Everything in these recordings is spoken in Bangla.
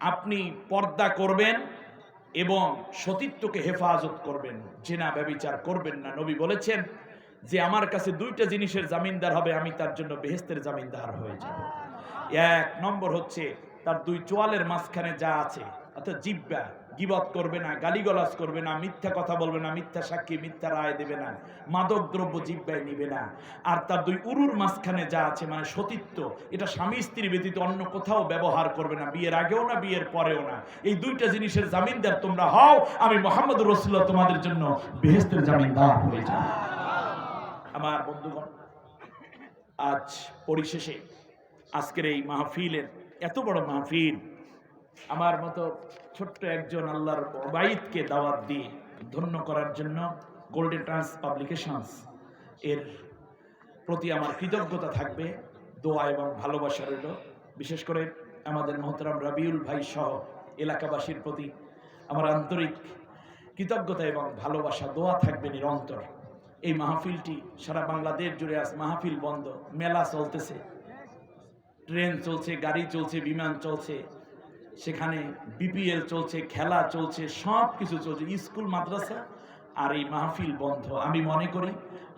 আপনি পর্দা করবেন এবং সতীত্বকে হেফাজত করবেন। জেনা ব্যবিচার করবেন না। নবী বলেছেন যে, আমার কাছে দুইটা জিনিসের জামিনদার হবে, আমি তার জন্য বেহেস্তের জামিনদার হয়ে যাব। এক নম্বর হচ্ছে, তার দুই চোয়ালের মাঝখানে যা আছে অর্থাৎ জিব্বা গিবত করবে না, গালিগলাজ করবে না, মিথ্যা কথা বলবে না, মিথ্যা সাক্ষী, মিথ্যা রায় দেবে না মাদক দ্রব্য জিব্বায় নিবে না। আর তার দুই উরুর মাঝখানে যা আছে মানে সতীত্ব, এটা স্বামী স্ত্রী ব্যতীত অন্য কোথাও ব্যবহার করবে না, বিয়ের আগেও না, বিয়ের পরেও না। এই দুইটা জিনিসের জামিনদার তোমরা হও, আমি মোহাম্মদ রসুল্লাহ তোমাদের জন্য বেহেস্তের জামিনদার হয়ে যাব। আমার বন্ধুগণ, আজ পরিশেষে আজকের এই মাহফিলের এত বড় মাহফিল আমার মতো ছোট্ট একজন আল্লাহর বাইদকে দাওয়াত দিয়ে ধন্য করার জন্য গোল্ডেন ট্রান্স পাবলিকেশনস এর প্রতি আমার কৃতজ্ঞতা থাকবে, দোয়া এবং ভালোবাসা রইল। বিশেষ করে আমাদের মোহতরাম রবিউল ভাই সহ এলাকাবাসীর প্রতি আমার আন্তরিক কৃতজ্ঞতা এবং ভালোবাসা, দোয়া থাকবে নিরন্তর। এই মাহফিলটি সারা বাংলাদেশ জুড়ে আজ মাহফিল বন্ধ। মেলা চলতেছে। ট্রেন চলছে, গাড়ি চলছে, বিমান চলছে। সেখানে বিপিএল চলছে, খেলা চলছে সব কিছু চলছে, স্কুল, মাদ্রাসা আর এই মাহফিল বন্ধ। আমি মনে করি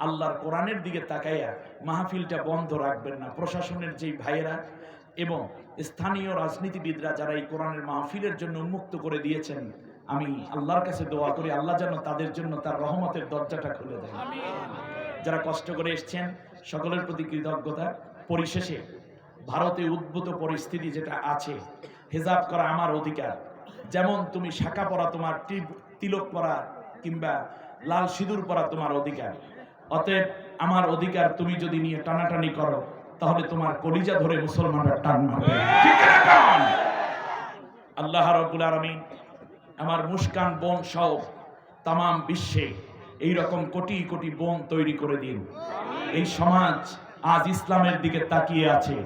আল্লাহর কোরআনের দিকে তাকাইয়া মাহফিলটা বন্ধ রাখবেন না। প্রশাসনের যেই ভাইয়েরা এবং স্থানীয় রাজনীতিবিদরা যারা এই কোরআনের মাহফিলের জন্য উন্মুক্ত করে দিয়েছেন, আমি আল্লাহর কাছে দোয়া করি, আল্লাহ যেন তাদের জন্য তার রহমতের দরজাটা খুলে দেয় যারা কষ্ট করে এসছেন, সকলের প্রতি কৃতজ্ঞতা। পরিশেষে ভারতে উদ্ভূত পরিস্থিতি যেটা আছে হেজাব করা আমার অধিকার। যেমন তুমি শাখা পরা তোমার তিলক পরা কিংবা লাল সিঁদুর পরা তোমার অধিকার। অতএব আমার অধিকার তুমি যদি নিয়ে টানাটানি করো, তাহলে তোমার কলিজা ধরে মুসলমানরা টান মারবে? আল্লাহ রব্বুল আলামিন আমার মুস্কান বোন সহ তাম বিশ্বে এই রকম কোটি কোটি বোন তৈরি করে দিন। এই সমাজ আজ ইসলামের দিকে তাকিয়ে আছে।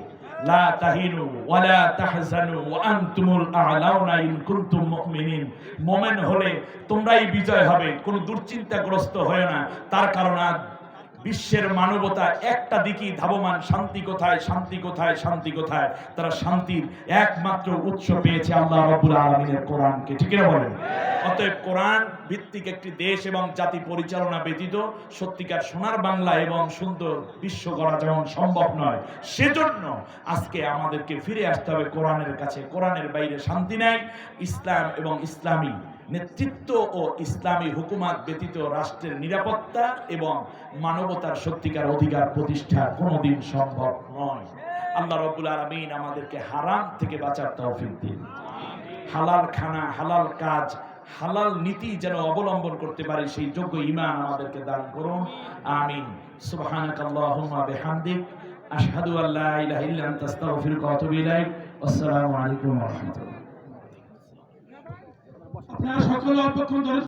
তাহিনু ওয়ালা তাহজানু ওয়া আনতুমুল আ'লাউনা ইন কুনতুম মুমিনিন। মুমিন হলে তোমরাই বিজয় হবে, কোনো দুশ্চিন্তাগ্রস্ত হয় না। তার কারণ বিশ্বের মানবতা একটা দিকই ধাবমান, শান্তি কোথায় শান্তি কোথায় শান্তি কোথায়? তারা শান্তির একমাত্র উৎস পেয়েছে আল্লাহ রাব্বুল আলামিনের কোরআনকে, ঠিক না বলেন? অতএব কোরআন ভিত্তিক একটি দেশ এবং জাতি পরিচালনা ব্যতীত সত্যিকার সোনার বাংলা এবং সুন্দর বিশ্ব গড়া যেমন সম্ভব নয়, সেজন্য আজকে আমাদেরকে ফিরে আসতে হবে কোরআনের কাছে। কোরআনের বাইরে শান্তি নাই, ইসলাম এবং ইসলামী নেতৃত্ব ও ইসলামী হুকুমাত ব্যতীত রাষ্ট্রের নিরাপত্তা এবং মানবতার সত্যিকার অধিকার প্রতিষ্ঠা কোনোদিন সম্ভব নয়। আল্লাহ রব্বুল আলমিন আমাদেরকে হারাম থেকে বাঁচার তৌফিক দিন। হালাল খানা, হালাল কাজ, হালাল নীতি যেন অবলম্বন করতে পারি সেই যোগ্য ইমান আমাদেরকে দান করুন। আমিন। সুবহানাকাল্লাহুম্মা আশহাদু আল্লা ইলাহা ইল্লা আনতা আসসালামু আলাইকুম ওয়া রাহমাতুল্লাহ। আপনারা সকলে অল্পক্ষণ ধরে